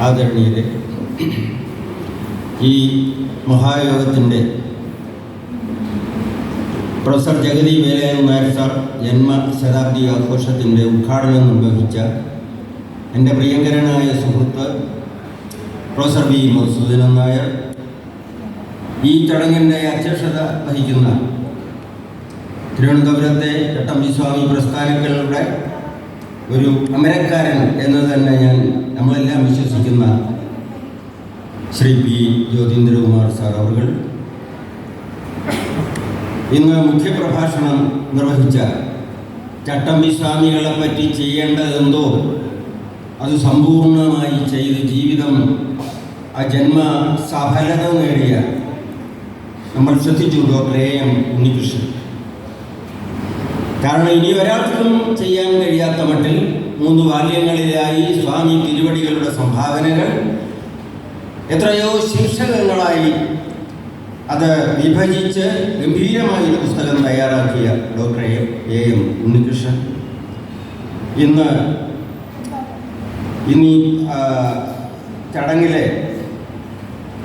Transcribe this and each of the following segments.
ആദരണീയരെ ഈ മഹായോഗത്തിന്റെ professor Jagathy Velayan Nair sir ജന്മശതാബ്ദി ആഘോഷത്തിന്റെ ഉദ്ഘാടനം നിർവഹിച്ച എന്റെ പ്രിയങ്കരനായ സുഹൃത്ത് പ്രൊഫസർ വി മധുസൂദനൻ നായർ ഈ ചടങ്ങിന്റെ അധ്യക്ഷത വഹിക്കുന്ന തിരുവനന്തപുരത്തെ ചട്ടമ്പി സ്വാമി പ്രസ്ഥാനങ്ങളുടെ ഒരു അമരക്കാരൻ എന്ന് തന്നെ ഞാൻ നമ്മളെല്ലാം വിശ്വസിക്കുന്ന ശ്രീ പി ജ്യോതീന്ദ്രകുമാർ സാർ അവർ ഇന്ന് മുഖ്യപ്രഭാഷണം നിർവഹിച്ച ചട്ടമ്പി സ്വാമികളെ പറ്റി ചെയ്യേണ്ടതെന്തോ അത് സമ്പൂർണമായി ചെയ്ത് ജീവിതം ആ ജന്മ സഫലത നേടിയ നമ്മൾ ശ്രദ്ധിച്ചു ഡോക്ടർ എ എം ഉണ്ണികൃഷ്ണൻ. കാരണം ഇനി ഒരാൾക്കും ചെയ്യാൻ കഴിയാത്ത മട്ടിൽ മൂന്ന് ബാല്യങ്ങളിലായി സ്വാമി തിരുവടികളുടെ സംഭാവനകൾ എത്രയോ ശീർഷകങ്ങളായി അത് വിഭജിച്ച് ഗംഭീരമായ ഒരു പുസ്തകം തയ്യാറാക്കിയ ഡോക്ടർ എ എ ഉണ്ണികൃഷ്ണൻ. ഇന്ന് ഇനി ചടങ്ങിലെ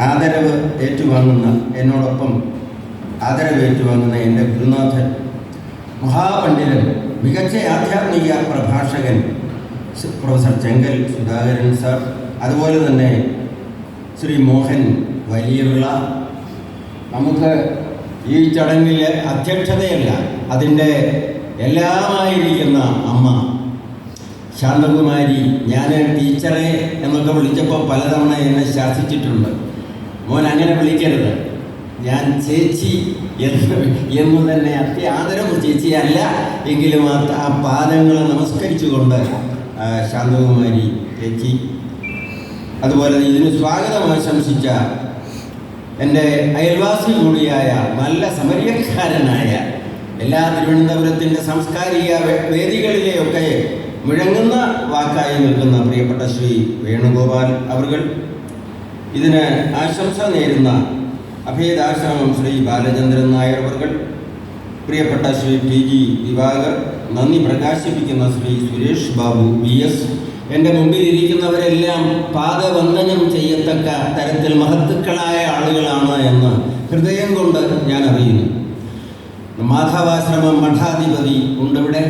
ആദരവ് ഏറ്റുവാങ്ങുന്ന എന്നോടൊപ്പം ആദരവ് ഏറ്റുവാങ്ങുന്ന എന്റെ ഗുരുനാഥൻ മഹാപണ്ഡിതൻ മികച്ച ആധ്യാത്മിക പ്രഭാഷകൻ പ്രൊഫസർ ചെങ്കൽ സുധാകരൻ സാർ അതുപോലെ തന്നെ ശ്രീ മോഹൻ വലിയവിള നമുക്ക് ഈ ചടങ്ങിൽ അധ്യക്ഷതയല്ല അതിന്റെ എല്ലാമായിരിക്കുന്ന അമ്മ. ശാന്തകുമാരി ഞാൻ ടീച്ചറെ എന്നൊക്കെ വിളിച്ചപ്പോൾ പലതവണ എന്നെ ശാസിച്ചിട്ടുണ്ട്. മോൻ അങ്ങനെ വിളിക്കരുത്. ഞാൻ ചേച്ചി എന്ന് എന്ന് തന്നെ ചേച്ചി ചേച്ചിയല്ല. എങ്കിലും ആ പാദങ്ങളെ നമസ്കരിച്ചുകൊണ്ട് ശാന്തകുമാരി ചേച്ചി അതുപോലെ ഇതിന് സ്വാഗതം ആശംസിച്ച എന്റെ അയൽവാസി കൂടിയായ നല്ല സമരീയക്കാരനായ എല്ലാ തിരുവനന്തപുരത്തിന്റെ സാംസ്കാരിക വേദികളിലെയൊക്കെ മുഴങ്ങുന്ന വാക്കായി നിൽക്കുന്ന പ്രിയപ്പെട്ട ശ്രീ വേണുഗോപാൽ അവർ ഇതിന് ആശംസ നേരുന്ന അഭേദാശ്രമം ശ്രീ ബാലചന്ദ്രൻ നായർ അവർകൾ പ്രിയപ്പെട്ട ശ്രീ ടി ജി ദിവാകർ നന്ദി പ്രകാശിപ്പിക്കുന്ന ശ്രീ സുരേഷ് ബാബു ബി എസ്. എന്റെ മുമ്പിൽ ഇരിക്കുന്നവരെല്ലാം പാദവന്ദനം ചെയ്യത്തക്ക തരത്തിൽ മഹത്തുക്കളായ ആളുകളാണ് എന്ന് ഹൃദയം കൊണ്ട് ഞാൻ അറിയുന്നു മാധവാശ്രമം മഠാധിപതി ഉണ്ടിവിടെ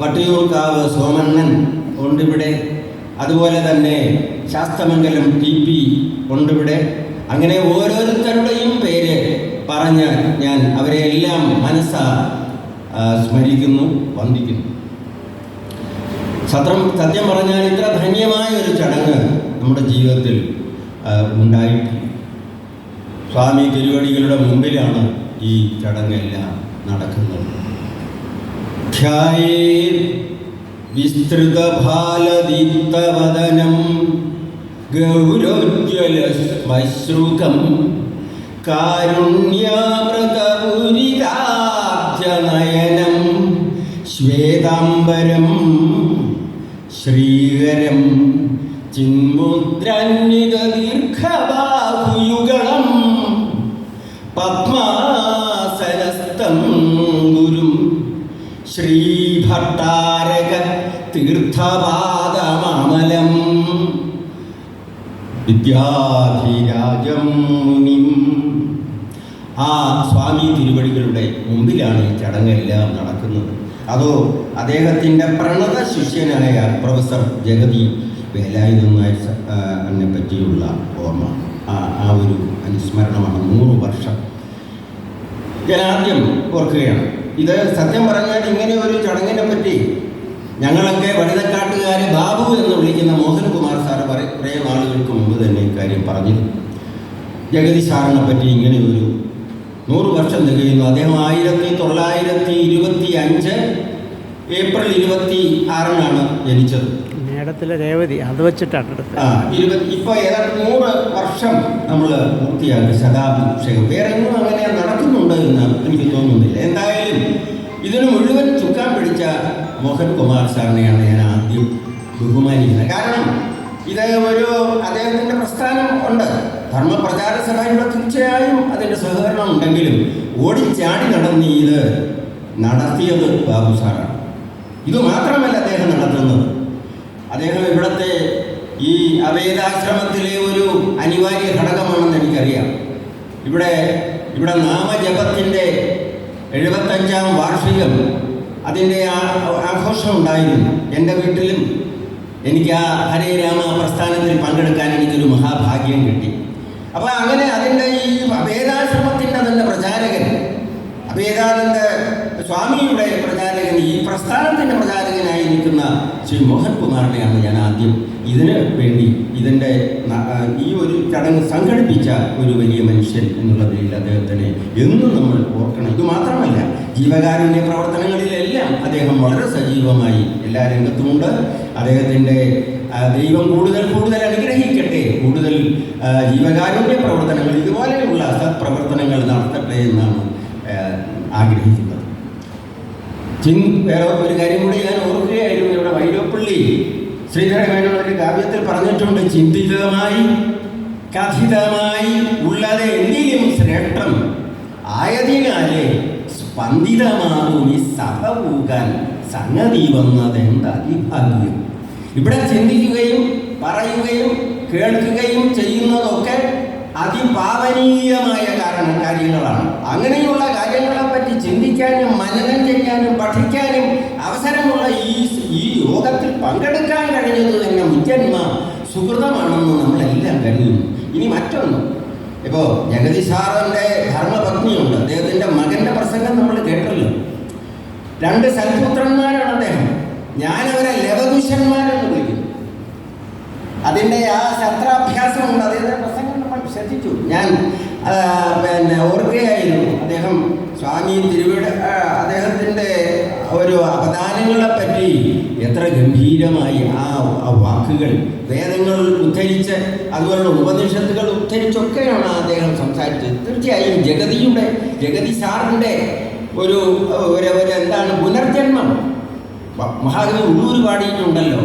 വട്ടിയൂർക്കാവ് സോമണ്ണൻ ഉണ്ടിവിടെ അതുപോലെ തന്നെ ശാസ്തമംഗലം ടി പി ഉണ്ടിവിടെ അങ്ങനെ ഓരോരുത്തരുടെയും പേര് പറഞ്ഞ് ഞാൻ അവരെ എല്ലാം മനസ്സ സ്മരിക്കുന്നു വന്ദിക്കുന്നു. സത്യം സത്യം പറഞ്ഞാൽ ഇത്ര ധന്യമായ ഒരു ചടങ്ങ് നമ്മുടെ ജീവിതത്തിൽ ഉണ്ടായി ഉണ്ടായിട്ടില്ല. സ്വാമി തിരുവടികളുടെ മുമ്പിലാണ് ഈ ചടങ്ങെല്ലാം നടക്കുന്നത്. വിസ്തൃതഭാലദീപ്തവദനം ഗൗരോജ്വലശ്രുകം കാരുണ്യാമൃതപുരികാബ്ജനയനം ശ്വേതാംബരം ശ്രീകരം ചിന്മുദ്രന്വിതദീർഘബാഹുയുഗളം പത്മാസനസ്ഥം ഗുരും ശ്രീഭട്ടാരക തീർത്ഥപാദമാമലം വിദ്യാധിരാജം ആ സ്വാമി തിരുവടികളുടെ മുമ്പിലാണ് ഈ ചടങ്ങെല്ലാം നടക്കുന്നത്. അതോ അദ്ദേഹത്തിന്റെ പ്രണത ശിഷ്യനായ പ്രൊഫസർ ജഗതി വേലായുധൻ എന്നെ പറ്റിയുള്ള ഓർമ്മ. ആ ഒരു അനുസ്മരണമാണ് നൂറ് വർഷം. ഞാൻ ആദ്യം ഓർക്കുകയാണ്. ഇത് സത്യം പറഞ്ഞാൽ ഇങ്ങനെ ഒരു ചടങ്ങിനെ പറ്റി ഞങ്ങളൊക്കെ വനിതക്കാട്ടുകാരെ ബാബു എന്ന് വിളിക്കുന്ന മോഹൻകുമാർ കുറേ നാളുകൾക്ക് മുമ്പ് തന്നെ ഇക്കാര്യം പറഞ്ഞിരുന്നു ജഗതി സാറിനെ പറ്റി ഇങ്ങനെ ഒരു നൂറ് വർഷം തികയുന്നു. അദ്ദേഹം ആയിരത്തി തൊള്ളായിരത്തി ഇരുപത്തി അഞ്ച് ഏപ്രിൽ ഇരുപത്തി ആറിനാണ് ജനിച്ചത്. മേടത്തിലെ രേവതി അത് വെച്ചിട്ടാണ് എടുത്തത്. ആ ഇരുപത്തി ഇപ്പൊ ഏതാണ്ട് നൂറ് വർഷം നമ്മൾ പൂർത്തിയാക്കി ശതാഭിഷേകം വേറെ ഒന്നും അങ്ങനെ നടക്കുന്നുണ്ട് എന്ന് എനിക്ക് തോന്നുന്നില്ല. എന്തായാലും ഇതിന് മുഴുവൻ ചുക്കാൻ പിടിച്ച മോഹൻ കുമാർ സാറിനെയാണ് ഞാൻ ആദ്യം ബഹുമാനിക്കുന്നത്. കാരണം ഇത് ഒരു അദ്ദേഹത്തിന്റെ പ്രസ്ഥാനം ഉണ്ട്. ധർമ്മപ്രചാര സഭയുടെ തീർച്ചയായും അതിന്റെ സഹകരണം ഉണ്ടെങ്കിലും ഓടിച്ചാടി നടന്ന് ഇത് നടത്തിയത് ബാബു സാറാണ്. ഇത് മാത്രമല്ല അദ്ദേഹം നടത്തുന്നത്. അദ്ദേഹം ഇവിടുത്തെ ഈ അവേദാശ്രമത്തിലെ ഒരു അനിവാര്യ ഘടകമാണെന്ന് എനിക്കറിയാം. ഇവിടെ ഇവിടെ നാമജപത്തിന്റെ എഴുപത്തഞ്ചാം വാർഷികം അതിന്റെ ആഘോഷം ഉണ്ടായിരുന്നു. എന്റെ വീട്ടിലും എനിക്ക് ആ ഹരേ രാമ പ്രസ്ഥാനത്തിൽ പങ്കെടുക്കാൻ എനിക്കൊരു മഹാഭാഗ്യം കിട്ടി. അപ്പോൾ അങ്ങനെ അതിന്റെ ഈ അഭേദാശ്രമത്തിന്റെ തന്നെ പ്രചാരകൻ അഭേദാനന്ദ സ്വാമിയുടെ പ്രചാരകൻ ഈ പ്രസ്ഥാനത്തിന്റെ പ്രചാരകനായി നിൽക്കുന്ന ശ്രീ മോഹൻകുമാറിനെയാണ് ഞാൻ ആദ്യം ഇതിന് വേണ്ടി ഇതിന്റെ ഈ ഒരു ചടങ്ങ് സംഘടിപ്പിച്ച ഒരു വലിയ മനുഷ്യൻ എന്നുള്ള നിലയിൽ അദ്ദേഹത്തിനെ എന്നും നമ്മൾ ഓർക്കണം. ഇത് മാത്രമല്ല ജീവകാരുണ്യ പ്രവർത്തനങ്ങളിലെല്ലാം അദ്ദേഹം വളരെ സജീവമായി എല്ലാ രംഗത്തുമുണ്ട്. അദ്ദേഹത്തിന്റെ ദൈവം കൂടുതൽ കൂടുതൽ അനുഗ്രഹിക്കട്ടെ കൂടുതൽ ജീവകാരുണ്യ പ്രവർത്തനങ്ങൾ ഇതുപോലെയുള്ള സത്പ്രവർത്തനങ്ങൾ നടത്തട്ടെ എന്നാണ് ആഗ്രഹിക്കുന്നത്. വേറെ ഒരു കാര്യം കൂടി ഞാൻ ഓർക്കുകയായിരുന്നു. ഇവിടെ വൈലോപ്പള്ളി ശ്രീധരമേനോൻ ഒരു കാവ്യത്തിൽ പറഞ്ഞിട്ടുണ്ട് ചിന്തിതമായി കഥിതമായി ഉള്ളത് എന്തിനും ശ്രേഷ്ഠം ആയതിനാലേ സ്പന്ദിതമാകും ഈ സഭ പൂകാൻ സംഗതി വന്നതെന്ത് ഭാഗ്യം ഇവിടെ ചിന്തിക്കുകയും പറയുകയും കേൾക്കുകയും ചെയ്യുന്നതൊക്കെ അതിപാവനീയമായ കാരണം കാര്യങ്ങളാണ്. അങ്ങനെയുള്ള കാര്യങ്ങളെപ്പറ്റി ചിന്തിക്കാനും മനനം ചെയ്യാനും പഠിക്കാനും അവസരമുള്ള ഈ ഈ യോഗത്തിൽ പങ്കെടുക്കാൻ കഴിഞ്ഞത് തന്നെ മുജ്ജന്മ സുഹൃതമാണെന്ന് നമ്മളെല്ലാം കരുതുന്നു. ഇനി മറ്റൊന്ന്. ഇപ്പോൾ ജഗതി സാറിന്റെ ധർമ്മപത്നിയുണ്ട് അദ്ദേഹത്തിന്റെ മകന്റെ പ്രസംഗം നമ്മൾ കേട്ടല്ലോ രണ്ട് സൽപുത്രന്മാരാണ് അദ്ദേഹം. ഞാൻ അവരെ ലവകുശന്മാരെന്ന് വിളിക്കുന്നു. അതിന്റെ ആ ശസ്ത്രാഭ്യാസമുണ്ട്. അദ്ദേഹത്തിന്റെ പ്രസംഗം നമ്മൾ ശ്രദ്ധിച്ചു. ഞാൻ പിന്നെ ഓർക്കുകയായിരുന്നു. അദ്ദേഹം സ്വാമി തിരുവിട അദ്ദേഹത്തിന്റെ ഒരു അവദാനങ്ങളെ പറ്റി എത്ര ഗംഭീരമായി ആ വാക്കുകൾ വേദങ്ങൾ ഉദ്ധരിച്ച് അതുപോലെ ഉപനിഷത്തുകൾ ഉദ്ധരിച്ചൊക്കെയാണ് അദ്ദേഹം സംസാരിച്ചത്. തീർച്ചയായും ജഗതിയുടെ ജഗതി സാറിന്റെ ഒരു ഒരു എന്താണ് പുനർജന്മം? മഹാകവി ഉള്ളൂർ പാടിയിട്ടുണ്ടല്ലോ.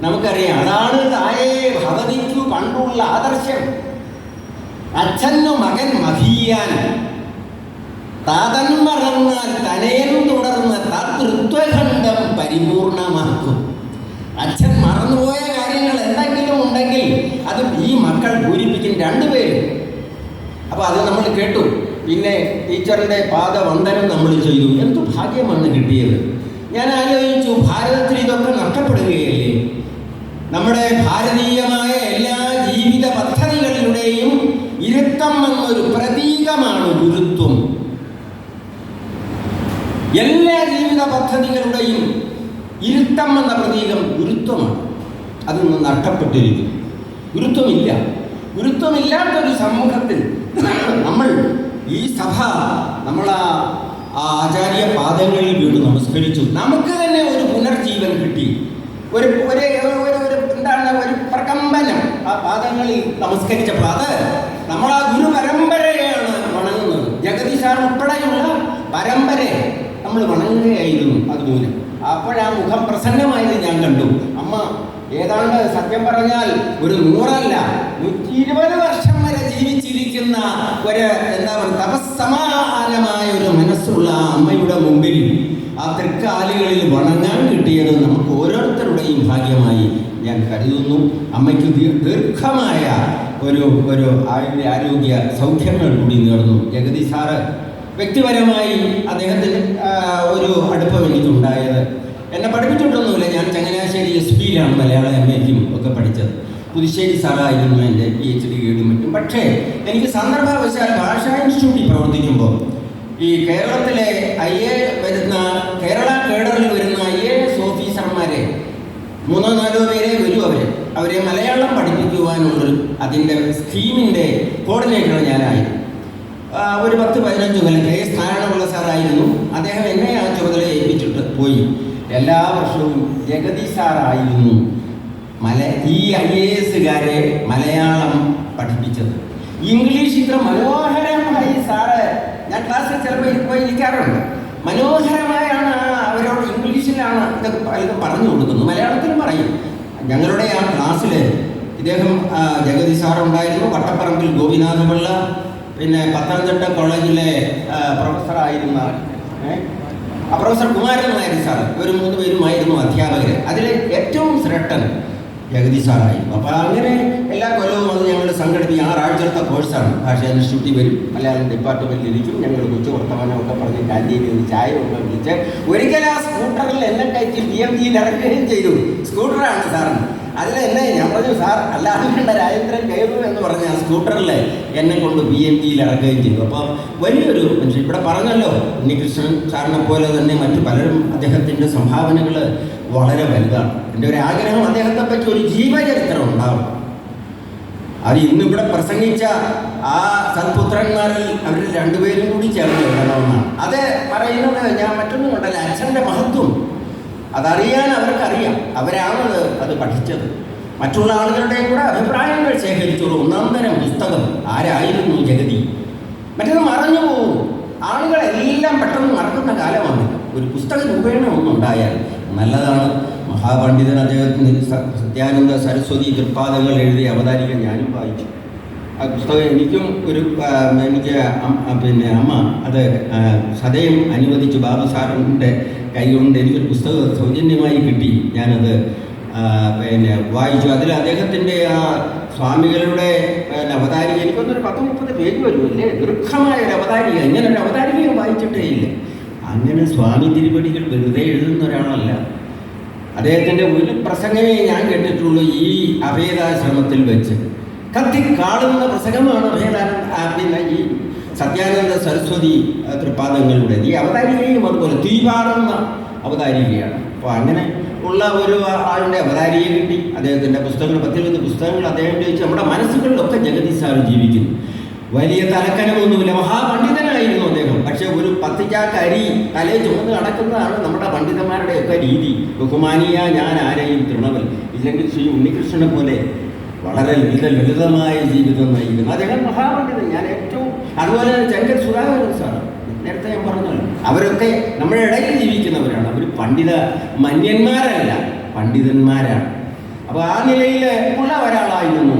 നമുക്കറിയാം അതാണ് തായേ ഭവതിക്കു പണ്ടുള്ള ആദർശം. അച്ഛനു മകൻ മഹീയാൻ താതൻ മറന്നാൽ തനയൻ തുടർന്ന് തൃത്വഖണ്ഡം പരിപൂർണമാക്കും. അച്ഛൻ മറന്നുപോയ കാര്യങ്ങൾ എന്തെങ്കിലും ഉണ്ടെങ്കിൽ അത് ഈ മക്കൾ പൂരിപ്പിക്കും രണ്ടുപേരും. അപ്പോൾ അത് നമ്മൾ കേട്ടു. പിന്നെ ടീച്ചറിന്റെ പാദവന്ദനം നമ്മൾ ചെയ്തു. എന്തു ഭാഗ്യമാണ് കിട്ടിയത്? ഞാൻ ആലോചിച്ചു ഭാരതത്തിൽ ഇതൊക്കെ നഷ്ടപ്പെടുകയല്ലേ? നമ്മുടെ ഭാരതീയമായ എല്ലാ ജീവിത പദ്ധതികളിലൂടെയും ഇരുത്തം എന്നൊരു പ്രതീകമാണ് ഗുരുത്വം. എല്ലാ ജീവിത പദ്ധതികളുടെയും ഇരുത്തം എന്ന പ്രതീകം ഗുരുത്വമാണ്. അതൊന്ന് നഷ്ടപ്പെട്ടിരിക്കുന്നു. ഗുരുത്വമില്ല. ഗുരുത്വമില്ലാത്തൊരു സമൂഹത്തിൽ നമ്മൾ ഈ സഭ നമ്മൾ ആ ആചാര്യ പാദങ്ങളിൽ വീണ് നമസ്കരിച്ചു. നമുക്ക് തന്നെ ഒരു പുനർജീവൻ കിട്ടി. ഒരു ഒരു ഒരു എന്താണ് ഒരു പ്രകമ്പനം ആ പാദങ്ങളിൽ നമസ്കരിച്ചപ്പോൾ അത് നമ്മൾ ആ ഗുരു പരമ്പരയാണ് വണങ്ങുന്നത്. ജഗതി സാർ ഉൾപ്പെടെയുള്ള പരമ്പര നമ്മൾ വണങ്ങുകയായിരുന്നു അതുമൂലം അപ്പോഴാ മുഖം പ്രസന്നമായത് ഞാൻ കണ്ടു. അമ്മ ഏതാണ്ട് സത്യം പറഞ്ഞാൽ ഒരു നൂറല്ല നൂറ്റി ഇരുപത് വർഷം ജീവിച്ചിരിക്കുന്ന ഒരു എന്താ പറയുക തപസ്സമാനമായ ഒരു മനസ്സുള്ള അമ്മയുടെ മുമ്പിൽ ആ തൃക്കാലുകളിൽ വണങ്ങാൻ കിട്ടിയത് നമുക്ക് ഓരോരുത്തരുടെയും ഭാഗ്യമായി ഞാൻ കരുതുന്നു. അമ്മയ്ക്ക് ദീർഘമായ ഒരു ഒരു ആരോഗ്യ സൗഖ്യങ്ങൾ കൂടി നേർന്നു. ജഗതി സാറ് വ്യക്തിപരമായി അദ്ദേഹത്തിന് ഒരു അടുപ്പം എനിക്കുണ്ടായത്. എന്നെ പഠിപ്പിച്ചിട്ടൊന്നുമില്ല. ഞാൻ ചങ്ങനാശ്ശേരി എസ് പിയിലാണ് മലയാളം എം എക്കും ഒക്കെ പഠിച്ചത്. പുതുശ്ശേരി സാറായിരുന്നു എന്റെ പി എച്ച് ഡി ഗൈഡും മറ്റും പക്ഷേ എനിക്ക് സന്ദർഭവശാൽ ഭാഷാ ഇൻസ്റ്റിറ്റ്യൂട്ടിൽ പ്രവർത്തിക്കുമ്പോൾ ഈ കേരളത്തിലെ ഐ എ വരുന്ന കേരള കേഡറിൽ വരുന്ന ഐ എ എസ് ഓഫീസർമാരെ മൂന്നോ നാലോ പേരെ വരും അവരെ. അവരെ മലയാളം പഠിപ്പിക്കുവാനുള്ള അതിന്റെ സ്കീമിന്റെ കോർഡിനേറ്റർ ആ, ഒരു പത്ത് പതിനഞ്ച് കൊല്ലം കെ എസ് സാറായിരുന്നു. അദ്ദേഹം എന്നെ ആ ചുമതല ഏൽപ്പിച്ചിട്ട് പോയി. എല്ലാ വർഷവും ജഗതി സാറായിരുന്നു മല ഈ ഐ എ എസുകാരെ മലയാളം പഠിപ്പിച്ചത്. ഇംഗ്ലീഷ് ഇത്ര മനോഹരമായി സാറ് ഞാൻ ക്ലാസ്സിൽ ചിലപ്പോൾ പോയി ഇരിക്കാറുണ്ട്. മനോഹരമായാണ് അവരോട് ഇംഗ്ലീഷിലാണ് ഇതൊക്കെ പലതും പറഞ്ഞു കൊടുക്കുന്നത്. മലയാളത്തിലും പറയും. ഞങ്ങളുടെ ആ ക്ലാസ്സിൽ ഇദ്ദേഹം ജഗതി സാറുണ്ടായിരുന്നു വട്ടപ്പറമ്പിൽ ഗോപിനാഥപിള്ള പിന്നെ പത്തനംതിട്ട കോളേജിലെ പ്രൊഫസറായിരുന്ന ഏ? പ്രൊഫസർ കുമാരൻ നായർ സാർ ഒരു മൂന്ന് പേരുമായിരുന്നു അധ്യാപകർ അതിൽ ഏറ്റവും ശ്രേഷ്ഠൻ ജഗതി സാറായിരുന്നു അപ്പോൾ അങ്ങനെ എല്ലാ കൊല്ലവും അത് ഞങ്ങൾ സംഘടിപ്പിക്കും. ആറാഴ്ചത്തെ കോഴ്സാണ്. ഭാഷ ഇൻസ്റ്റിറ്റ്യൂട്ടിൽ വരും. മലയാളം ഡിപ്പാർട്ട്മെന്റിൽ ഇരിക്കും ഞങ്ങൾ കൊച്ചു വർത്തമാനമൊക്കെ പറഞ്ഞ് കാന്റീനിൽ നിന്ന് ചായ ഒക്കെ വിളിച്ച് ഒരിക്കൽ ആ സ്കൂട്ടറിൽ എന്നെ കയറ്റി ബി എം ജിയിൽ ഇറക്കുകയും ചെയ്തു. സ്കൂട്ടറാണ് സാറിന്. അതിൽ എന്നെ ഞാൻ പറഞ്ഞു സാർ അല്ലാതെ രാജേന്ദ്രൻ കയറു എന്ന് പറഞ്ഞ ആ സ്കൂട്ടറിൽ എന്നെ കൊണ്ട് ബി എം ജിയിൽ ഇറക്കുകയും ചെയ്തു. അപ്പോൾ വലിയൊരു മനുഷ്യൻ ഇവിടെ പറഞ്ഞല്ലോ ഉണ്ണികൃഷ്ണൻ സാറിനെ പോലെ തന്നെ മറ്റു പലരും അദ്ദേഹത്തിന്റെ സംഭാവനകൾ വളരെ വലുതാണ്. എന്റെ ഒരു ആഗ്രഹം അദ്ദേഹത്തെ പറ്റി ഒരു ജീവചരിത്രം ഉണ്ടാവും അത് ഇന്നിവിടെ പ്രസംഗിച്ച ആ സത്പുത്രന്മാരിൽ അവർ രണ്ടുപേരും കൂടി ചേർന്ന് എഴുതണമെന്നാണ്. അത് പറയുന്നത് ഞാൻ മറ്റൊന്നും കൊണ്ടല്ല അച്ഛന്റെ മഹത്വം. അതറിയാൻ അവർക്കറിയാം. അവരാണത് അത് പഠിച്ചത്. മറ്റുള്ള ആളുകളുടെ കൂടെ അഭിപ്രായങ്ങൾ ശേഖരിച്ചുള്ള ഒന്നാം തരം പുസ്തകം ആരായിരുന്നു ജഗതി? മറ്റത് മറഞ്ഞു പോകും ആളുകളെല്ലാം പെട്ടെന്ന് മറക്കുന്ന കാലമാണ്. ഒരു പുസ്തക രൂപേണ ഒന്നുണ്ടായാൽ നല്ലതാണ്. മഹാപണ്ഡിതൻ അദ്ദേഹത്തിന് സത്യാനന്ദ സരസ്വതി തൃപ്പാദങ്ങൾ എഴുതി അവതാരിക ഞാനും വായിച്ചു. ആ പുസ്തകം എനിക്കും ഒരു എനിക്ക് പിന്നെ അമ്മ അത് സദയം അനുവദിച്ച്. ബാബു സാറിന്റെ കൈകൊണ്ട് എനിക്കൊരു പുസ്തകം സൗജന്യമായി കിട്ടി. ഞാനത് പിന്നെ വായിച്ചു. അതിൽ അദ്ദേഹത്തിന്റെ ആ സ്വാമികളുടെ അവതാരിക എനിക്കൊന്നൊരു പത്ത് മുപ്പത് പേജ് വരുമല്ലേ ദീർഘമായ ഒരു അവതാരിക. ഇങ്ങനെ ഒരു അവതാരിക വായിച്ചിട്ടേ ഇല്ല. അങ്ങനെ സ്വാമി തിരുപടികൾ വെറുതെ എഴുതുന്ന ഒരാളല്ല. അദ്ദേഹത്തിന്റെ ഒരു പ്രസംഗമേ ഞാൻ കേട്ടിട്ടുള്ളൂ ഈ അഭേദാശ്രമത്തിൽ വെച്ച്. കത്തി കാണുന്ന പ്രസംഗമാണ് അഭേദാനന്ദ ഈ സത്യാനന്ദ സരസ്വതി തൃപ്പാദങ്ങളുടെ ഈ അവതാരികയും അതുപോലെ തീപാറുന്ന അവതാരികയാണ്. അപ്പോൾ അങ്ങനെ ഉള്ള ഒരു ആളുടെ അവതാരിയെ കിട്ടി. അദ്ദേഹത്തിന്റെ പുസ്തകങ്ങൾ പത്തിരുപത് പുസ്തകങ്ങൾ അദ്ദേഹം ചോദിച്ചു. നമ്മുടെ മനസ്സുകളിലൊക്കെ ജഗതി സാർ ജീവിക്കുന്നു. വലിയ തലക്കനമൊന്നുമില്ല. മഹാപണ്ഡിതനായിരുന്നു അദ്ദേഹം. പക്ഷേ ഒരു പത്തിക്കാത്ത ചാക്ക് അരി തലയെ ചുമന്ന് നടക്കുന്നതാണ് നമ്മുടെ പണ്ഡിതന്മാരുടെയൊക്കെ രീതി. ബഹുമാനിയ ഞാൻ ആരെയും തൃണവൽ. ഇല്ലെങ്കിൽ ശ്രീ ഉണ്ണികൃഷ്ണനെ പോലെ വളരെ ലളിത ലളിതമായ ജീവിതം നയിക്കുന്നു. അദ്ദേഹം മഹാപണ്ഡിതൻ ഞാൻ ഏറ്റവും അതുപോലെ ചെങ്കൽ സുധാകരൻ സാർ നേരത്തെ ഞാൻ പറഞ്ഞല്ലോ. അവരൊക്കെ നമ്മുടെ ഇടയിൽ ജീവിക്കുന്നവരാണ്. അവർ പണ്ഡിത മന്യന്മാരല്ല പണ്ഡിതന്മാരാണ്. അപ്പോൾ ആ നിലയിൽ ഉള്ള ഒരാളായിരുന്നു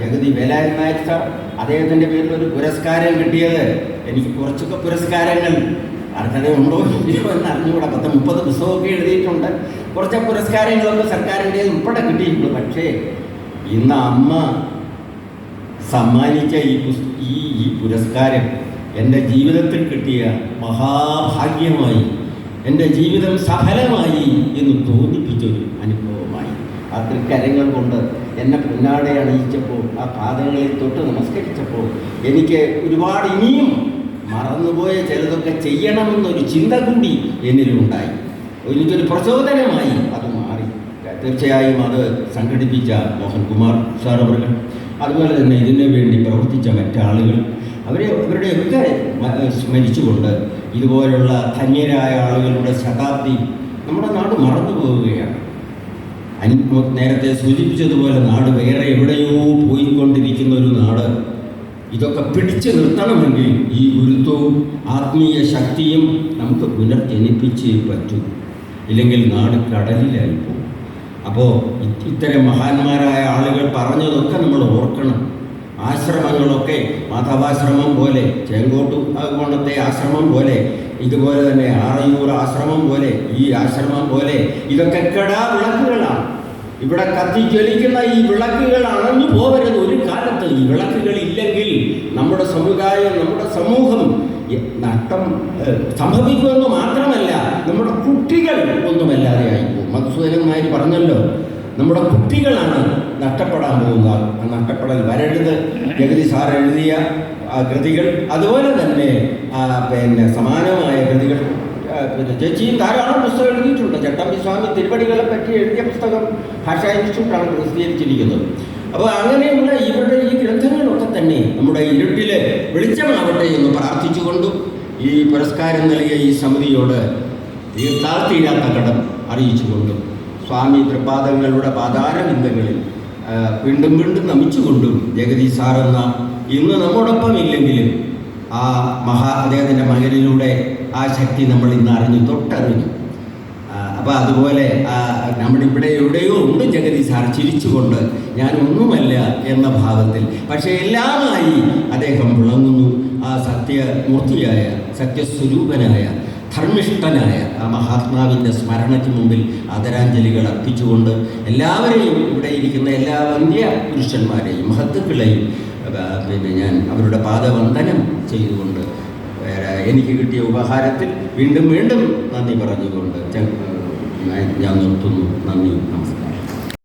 ജഗതി വേലായൻ നായർ സാർ അദ്ദേഹത്തിന്റെ പേരിൽ ഒരു പുരസ്കാരം കിട്ടിയത്. എനിക്ക് കുറച്ചൊക്കെ പുരസ്കാരങ്ങൾ അർഹതയുണ്ടോ ഇല്ലയോ എന്ന് അറിഞ്ഞുകൂടാ പത്ത് മുപ്പത് പുസ്തകമൊക്കെ എഴുതിയിട്ടുണ്ട്. കുറച്ച് പുരസ്കാരങ്ങളൊക്കെ സർക്കാരിന്റെ ഉൾപ്പെടെ കിട്ടിയിട്ടുണ്ട്. പക്ഷേ ഇന്ന് അമ്മ സമ്മാനിച്ച ഈ ഈ ഈ പുരസ്കാരം എന്റെ ജീവിതത്തിൽ കിട്ടിയ മഹാഭാഗ്യമായി എന്റെ ജീവിതം സഫലമായി എന്ന് തോന്നിപ്പിച്ചൊരു അനുഭവമായി. ആ തൃക്കരങ്ങൾ കൊണ്ട് എന്നെ പൊന്നാടെ അണിയിച്ചപ്പോൾ ആ പാദങ്ങളിൽ തൊട്ട് നമസ്കരിച്ചപ്പോൾ എനിക്ക് ഒരുപാട് ഇനിയും മറന്നുപോയ ചിലതൊക്കെ ചെയ്യണമെന്നൊരു ചിന്ത കൂടി എന്നിലുണ്ടായി എനിക്കൊരു പ്രചോദനമായി അത് തീർച്ചയായും അത് സംഘടിപ്പിച്ച മോഹൻകുമാർ സാർ അവർ അതുപോലെ തന്നെ ഇതിനു വേണ്ടി പ്രവർത്തിച്ച മറ്റാളുകൾ. അവരെ അവരുടെയൊക്കെ സ്മരിച്ചുകൊണ്ട് ഇതുപോലുള്ള ധന്യരായ ആളുകളുടെ ശതാബ്ദി നമ്മുടെ നാട് മറന്നു പോവുകയാണ്. നേരത്തെ സൂചിപ്പിച്ചതുപോലെ നാട് വേറെ എവിടെയോ പോയിക്കൊണ്ടിരിക്കുന്ന ഒരു നാട്. ഇതൊക്കെ പിടിച്ചു നിർത്തണമെങ്കിൽ ഈ ഗുരുത്വവും ആത്മീയ ശക്തിയും നമുക്ക് പുനർജനിപ്പിച്ചേ പറ്റൂ. ഇല്ലെങ്കിൽ നാട് കടലിലായി പോകും. അപ്പോൾ ഇത്തരം മഹാന്മാരായ ആളുകൾ പറഞ്ഞതൊക്കെ നമ്മൾ ഓർക്കണം. ആശ്രമങ്ങളൊക്കെ മാധവാശ്രമം പോലെ ചേങ്കോട്ടു കോണത്തെ ആശ്രമം പോലെ ഇതുപോലെ തന്നെ ആറയൂർ ആശ്രമം പോലെ ഈ ആശ്രമം പോലെ ഇതൊക്കെ കെടാ വിളക്കുകളാണ്. ഇവിടെ കത്തിജ്വലിക്കുന്ന ഈ വിളക്കുകൾ അണഞ്ഞു പോകരുത് ഒരു കാലത്ത്. ഈ വിളക്കുകൾ ഇല്ലെങ്കിൽ നമ്മുടെ സമുദായം നമ്മുടെ സമൂഹം നഷ്ടം സംഭവിക്കുമെന്ന് മാത്രമല്ല നമ്മുടെ കുട്ടികൾ ഒന്നുമല്ലാതെ ആയിപ്പോകും മധുസൂദനന്മാർ പറഞ്ഞല്ലോ നമ്മുടെ കുട്ടികളാണ് നഷ്ടപ്പെടാൻ പോകുക. നഷ്ടപ്പെടൽ വരരുത്. ജഗതി സാർ എഴുതിയ കൃതികൾ അതുപോലെ തന്നെ ആ, പിന്നെ സമാനമായ കൃതികൾ ചേച്ചിയും ധാരാളം പുസ്തകം എഴുതിയിട്ടുണ്ട്. ചട്ടമ്പി സ്വാമി തിരുവടികളെ പറ്റി എഴുതിയ പുസ്തകം ഭാഷാ ഇൻസ്റ്റിറ്റ്യൂട്ടാണ് പ്രസിദ്ധീകരിച്ചിരിക്കുന്നത്. അപ്പോൾ അങ്ങനെയുള്ള ഇവരുടെ നമ്മുടെ ഇരുട്ടിലെ വെളിച്ചമാവട്ടെ എന്ന് പ്രാർത്ഥിച്ചുകൊണ്ടും ഈ പുരസ്കാരം നൽകിയ ഈ സമിതിയോട് തീർത്താത്തീരാത്ത കടം അറിയിച്ചുകൊണ്ടും സ്വാമി തൃപാദങ്ങളുടെ പാതാരബിന്ദങ്ങളിൽ വീണ്ടും വീണ്ടും നമിച്ചുകൊണ്ടും ജഗതി സാറെന്ന ഇന്ന് നമ്മോടൊപ്പം ഇല്ലെങ്കിലും ആ മഹാ അദ്ദേഹത്തിന്റെ മകനിലൂടെ ആ ശക്തി നമ്മൾ ഇന്ന് അറിഞ്ഞു തൊട്ടറിഞ്ഞു. അപ്പോൾ അതുപോലെ ആ, നമ്മുടെ ഇവിടെ എവിടെയോ ഉണ്ട് ജഗതി സാർ ചിരിച്ചുകൊണ്ട്. ഞാൻ ഒന്നുമല്ല എന്ന ഭാവത്തിൽ. പക്ഷേ എല്ലാമായി അദ്ദേഹം വിളങ്ങുന്നു. ആ സത്യമൂർത്തിയായ സത്യസ്വരൂപനായ ധർമ്മിഷ്ഠനായ ആ മഹാത്മാവിന്റെ സ്മരണയ്ക്ക് മുമ്പിൽ ആദരാഞ്ജലികൾ അർപ്പിച്ചുകൊണ്ട് എല്ലാവരെയും ഇവിടെ ഇരിക്കുന്ന എല്ലാ വന്ധ്യ പുരുഷന്മാരെയും മഹത്തുക്കളെയും പിന്നെ ഞാൻ അവരുടെ പാദവന്ദനം ചെയ്തുകൊണ്ട് എനിക്ക് കിട്ടിയ ഉപഹാരത്തിൽ വീണ്ടും വീണ്ടും നന്ദി പറഞ്ഞുകൊണ്ട് ച- ഞാൻ ഞാൻ നിർത്തുന്നു നന്ദി നമസ്കാരം